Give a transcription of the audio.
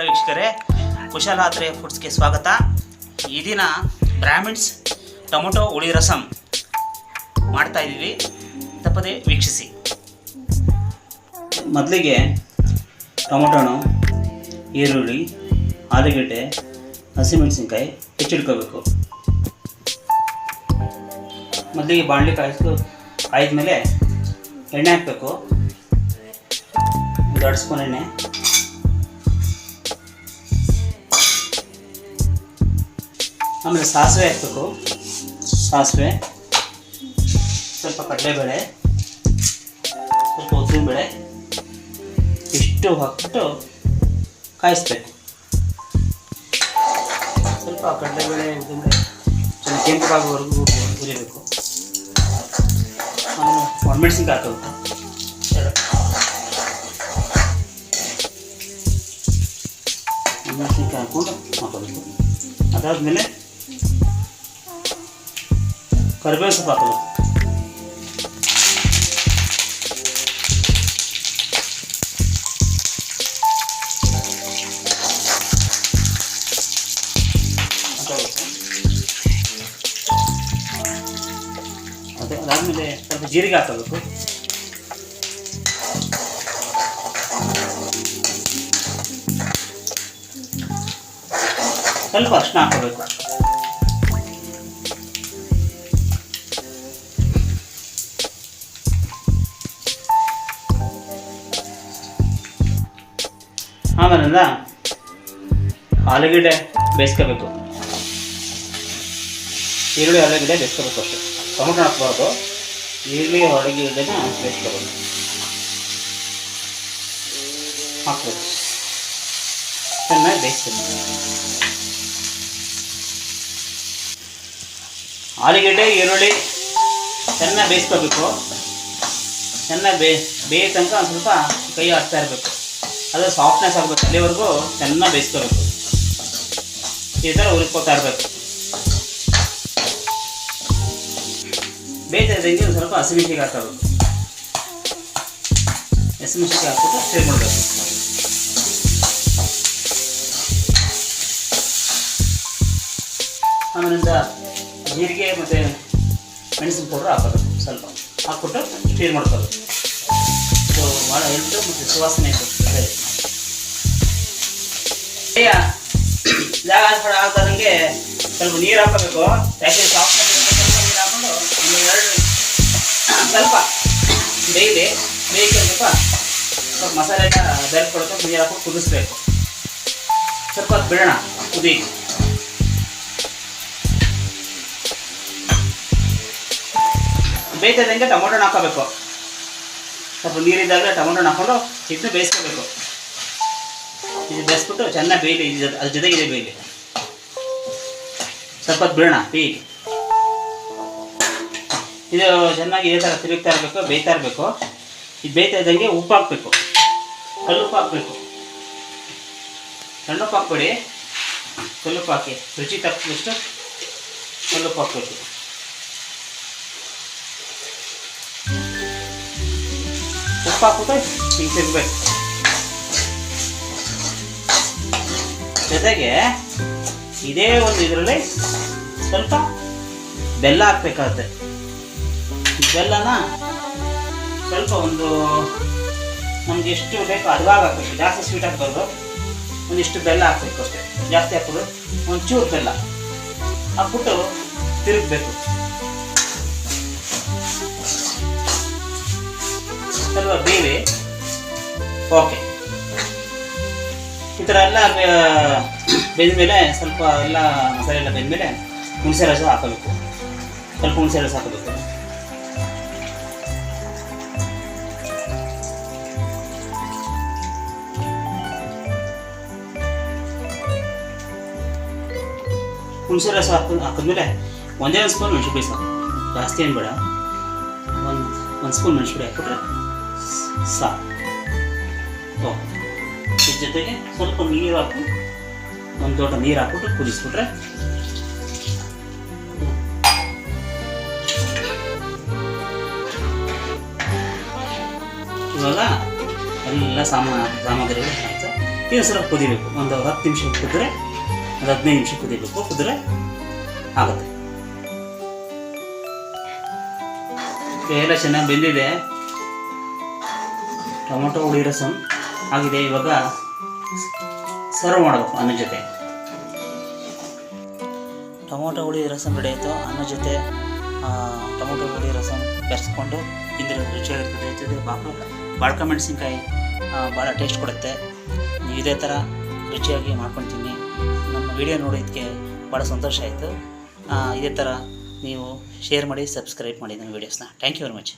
ವೀಕ್ಷಕರೇ ಕುಶಲಾತ್ರೆ ಫುಡ್ಸ್ಗೆ ಸ್ವಾಗತ. ಈ ದಿನ ಬ್ರಾಹ್ಮಿನ್ಸ್ ಟೊಮೊಟೊ ಹುಳಿ ರಸಂ ಮಾಡ್ತಾ ಇದ್ದೀವಿ. ತಪ್ಪದೆ ವೀಕ್ಷಿಸಿ. ಮೊದಲಿಗೆ ಟೊಮೊಟೊನು, ಈರುಳ್ಳಿ, ಆಲೂಗಡ್ಡೆ, ಹಸಿಮೆಣಸಿನ್ಕಾಯಿ ಹೆಚ್ಚಿಡ್ಕೋಬೇಕು ಮೊದಲಿಗೆ ಬಾಣಲಿ ಕಾಯಿಸ್ಕೊ ಕಾಯ್ದ್ಮೇಲೆ ಎಣ್ಣೆ ಹಾಕಬೇಕು. ಎರಡು ಸ್ಪೂನ್ ಎಣ್ಣೆ. ಆಮೇಲೆ ಸಾಸಿವೆ ಹಾಕಬೇಕು. ಸಾಸಿವೆ, ಸ್ವಲ್ಪ ಕಡಲೆಬೇಳೆ, ಸ್ವಲ್ಪ ಉದ್ದಿನಬೇಳೆ, ಇಷ್ಟು ಹಾಕ್ಬಿಟ್ಟು ಕಾಯಿಸ್ಬೇಕು. ಸ್ವಲ್ಪ ಕಡಲೆಬೇಳೆ, ಉದ್ದಿನಬೇಳೆ ಚೆನ್ನಾಗಿ ಕೆಂಪಾಗೋವರೆಗೂ ಹುರಿಬೇಕು. ಒಣಮೆಣಸಿನ್ಕಾಯಿ ಹಾಕಬೇಕು. ಒಣಮೆಣ್ಸಿನ್ಕಾಯಿ ಹಾಕ್ಕೊಂಡು ಹಾಕೋಬೇಕು. ಅದಾದಮೇಲೆ ಕರಿಬೇವು ಸೊಪ್ಪು ಹಾಕೋಬೇಕು ಹಾಕೋಬೇಕು ಅದು ಅದಾದಮೇಲೆ ಸ್ವಲ್ಪ ಜೀರಿಗೆ ಹಾಕೋಬೇಕು ಸ್ವಲ್ಪ ಅರ್ಶಿನ ಹಾಕೋಬೇಕು ಆಮೇಲಿಂದ ಆಲೂಗಡ್ಡೆ ಬೇಯಿಸ್ಕೋಬೇಕು. ಈರುಳ್ಳಿ ಆಲೂಗಡ್ಡೆ ಬೇಯಿಸ್ಕೋಬೇಕು ಅಷ್ಟೇ. ಟೊಮೊಟೊ ಹಾಕ್ಬಾರ್ದು. ಈರುಳ್ಳಿ ಆಲೂಗೆಡ್ಡೆನ ಬೇಯಿಸ್ಕೋಬೇಕು. ಹಾಕ್ಬೇಕು. ಚೆನ್ನಾಗಿ ಬೇಯಿಸ್ತೀನಿ ಆಲೂಗಡ್ಡೆ, ಈರುಳ್ಳಿ ಚೆನ್ನಾಗಿ ಬೇಯಿಸ್ಕೋಬೇಕು. ಚೆನ್ನಾಗಿ ಬೇಯ ಬೇಯ ತನಕ ಸ್ವಲ್ಪ ಕೈ ಹಾಕ್ತಾ ಇರಬೇಕು. ಅದು ಸಾಫ್ಟ್ನೆಸ್ ಆಗಬೇಕು. ಅಲ್ಲಿವರೆಗೂ ಚೆನ್ನಾಗಿ ಬೇಯಿಸ್ಕೋಬೇಕು. ಈ ಥರ ಹುರ್ಕೋತಾ ಇರಬೇಕು. ಬೇಯ್ತಾ ಇದ್ದಂಗೆ ಒಂದು ಸ್ವಲ್ಪ ಹಸಿಮೆಣ್ಸಿಗೆ ಹಾಕಬೇಕು ಹಸಿಮೆಣ್ಸಿಗೆ ಹಾಕ್ಬಿಟ್ಟು ಸೇವ್ ಮಾಡಬೇಕು. ಆಮೇಲಿಂದ ಜೀರಿಗೆ ಮತ್ತು ಮೆಣಸಿನ ಪೌಡ್ರ್ ಹಾಕೋದು ಸ್ವಲ್ಪ. ಹಾಕ್ಬಿಟ್ಟು ಸ್ಟೀರ್ ಮಾಡ್ಕೋಬೇಕು. ಇದು ಭಾಳ ಹೆಲ್ತು ಮತ್ತು ಸುವಾಸನೆ ಕೊಡ್ತದೆ. ಅಯ್ಯ ಜಾಗ ಹಾಕ್ಬಿಡ ಆಗ್ದಂಗೆ ಸ್ವಲ್ಪ ನೀರು ಹಾಕೋಬೇಕು. ಯಾಕೆ ಸಾಫ್ಟ್ ನೀರು ಹಾಕೊಂಡು ಎರಡು ಸ್ವಲ್ಪ ಬೇಯಲಿ ಬೇಯಿಸಿ ಸ್ವಲ್ಪ ಸ್ವಲ್ಪ ಮಸಾಲೆ ಬೆರೆಸ್ಕೊಳ್ಬೇಕು ನೀರು ಹಾಕೊಂಡು ಕುದಿಸ್ಬೇಕು. ಸ್ವಲ್ಪ ಹೊತ್ತು ಬಿಡೋಣ, ಕುದಿ. ಬೇಯ್ತದಂಗೆ ಟೊಮೊಟೊನ ಹಾಕೋಬೇಕು. ಸ್ವಲ್ಪ ನೀರಿದ್ದಾಗಲೇ ಟೊಮೊಟೊನ ಹಾಕೊಂಡು ಇದನ್ನು ಬೇಯಿಸ್ಕೋಬೇಕು ಇದು ಬೆಸ್ಬಿಟ್ಟು ಚೆನ್ನಾಗಿ ಬೇಯಲಿ ಇದು ಅದ್ರ ಇದೆ ಬೇಯಲಿ ಸ್ವಲ್ಪ ಬಿಡೋಣ ಬೇಯಿ ಇದು ಚೆನ್ನಾಗಿ ಇದೇ ಥರ ತಿರುಗ್ತಾ ಇರಬೇಕು, ಬೇಯ್ತಾ ಇರಬೇಕು. ಇದು ಬೇಯ್ತಾ ಇದ್ದಂಗೆ ಉಪ್ಪು ಹಾಕಬೇಕು. ಹಾಕಬೇಕು. ಸಣ್ಣ ಉಪ್ಪು ಹಾಕ್ಬೇಡಿ. ಕಲ್ಲುಪ್ಪು ಹಾಕಿ, ರುಚಿ ತಕ್ಕಷ್ಟು ಕಲ್ಲುಪ್ಪು ಹಾಕಬೇಕು. ಉಪ್ಪು ಹಾಕ್ಬಿಟ್ಟು ಹಿಂಗೆ ತಿರ್ಬೇಕು ಜೊತೆಗೆ ಇದೇ ಒಂದು ಇದರಲ್ಲಿ ಸ್ವಲ್ಪ ಬೆಲ್ಲ ಹಾಕ್ಬೇಕಾಗುತ್ತೆ. ಬೆಲ್ಲನ ಸ್ವಲ್ಪ ಒಂದು ನಮ್ಗೆ ಎಷ್ಟು ಬೇಕು ಅದ್ವಾಗ ಹಾಕ್ಬೇಕು. ಜಾಸ್ತಿ ಸ್ವೀಟ್ ಹಾಕ್ಬಾರ್ದು. ಒಂದಿಷ್ಟು ಬೆಲ್ಲ ಹಾಕ್ಬೇಕು ಅಷ್ಟೇ. ಜಾಸ್ತಿ ಹಾಕೋದು ಒಂದು ಚೂರು ಬೆಲ್ಲ ಹಾಕ್ಬಿಟ್ಟು ತಿರುಗಬೇಕು. ಸ್ವಲ್ಪ ಬೇವಿ. ಓಕೆ ಈ ಥರ ಎಲ್ಲ ಬೆಂದ ಮೇಲೆ ಸ್ವಲ್ಪ ಎಲ್ಲ ಮಸಾಲೆ ಎಲ್ಲ ಬೆಂದ ಮೇಲೆ ಹುಣಸೆ ರಸ ಹಾಕಬೇಕು. ಸ್ವಲ್ಪ ಹುಣಸೆ ರಸ ಹಾಕಬೇಕು. ಹುಣಸೆ ರಸ ಹಾಕ, ಹಾಕಿದ್ಮೇಲೆ ಒಂದೇ ಒಂದು ಸ್ಪೂನ್ ಮೆಣಸು ಸಾಕು ಜಾಸ್ತಿ ಏನು ಬೇಡ. ಒಂದು ಒಂದು ಸ್ಪೂನ್ ಮೆಣಸು ಹಾಕಿಬಿಟ್ರೆ ಸಾಕು. ಓ ಇದ್ರ ಜೊತೆಗೆ ಸ್ವಲ್ಪ ನೀರು ಹಾಕಿ ಒಂದು ದೊಡ್ಡ ನೀರು ಹಾಕ್ಬಿಟ್ಟು ಕುದಿಸ್ಬಿಟ್ರೆ ಇವಾಗ ಎಲ್ಲ ಸಾಮಾ ಸಾಮಗ್ರಿಗಳು ಆಯ್ತು ಸ್ವಲ್ಪ ಕುದಿಬೇಕು. ಒಂದು ಹತ್ತು ನಿಮಿಷ ಕುದ್ರೆ ಒಂದು ಹದಿನೈದು ನಿಮಿಷ ಕುದಿಬೇಕು. ಕುದ್ರೆ ಆಗುತ್ತೆ. ಎಲ್ಲ ಚೆನ್ನಾಗಿ ಬೆಂದಿದೆ. ಟೊಮೊಟೊ ಹುಳಿ ರಸಮ್ ಆಗಿದೆ. ಇವಾಗ ಸರ್ವ್ ಮಾಡಬೇಕು ಅನ್ನ ಜೊತೆ. ಟೊಮೊಟೊ, ಹುಳಿ, ರಸಂ ರೆಡಿ ಆಯಿತು. ಅನ್ನ ಜೊತೆ ಟೊಮೊಟೊ, ಹುಳಿ, ರಸಂ ಬೆರೆಸ್ಕೊಂಡು ತಿಂದರೆ ರುಚಿಯಾಗಿರ್ತದೆ ಜೊತೆ ಬಾಕು ಬಾಳ್ಕ ಮೆಣಸಿನ್ಕಾಯಿ ಭಾಳ ಟೇಸ್ಟ್ ಕೊಡುತ್ತೆ. ನೀವು ಇದೇ ಥರ ರುಚಿಯಾಗಿ ಮಾಡ್ಕೊಳ್ತೀನಿ ನಮ್ಮ ವಿಡಿಯೋ ನೋಡೋದಕ್ಕೆ ಭಾಳ ಸಂತೋಷ ಆಯಿತು. ಇದೇ ಥರ ನೀವು ಶೇರ್ ಮಾಡಿ ಸಬ್ಸ್ಕ್ರೈಬ್ ಮಾಡಿ ನಮ್ಮ ವೀಡಿಯೋಸ್ನ ಥ್ಯಾಂಕ್ ಯು ವೆರಿ ಮಚ್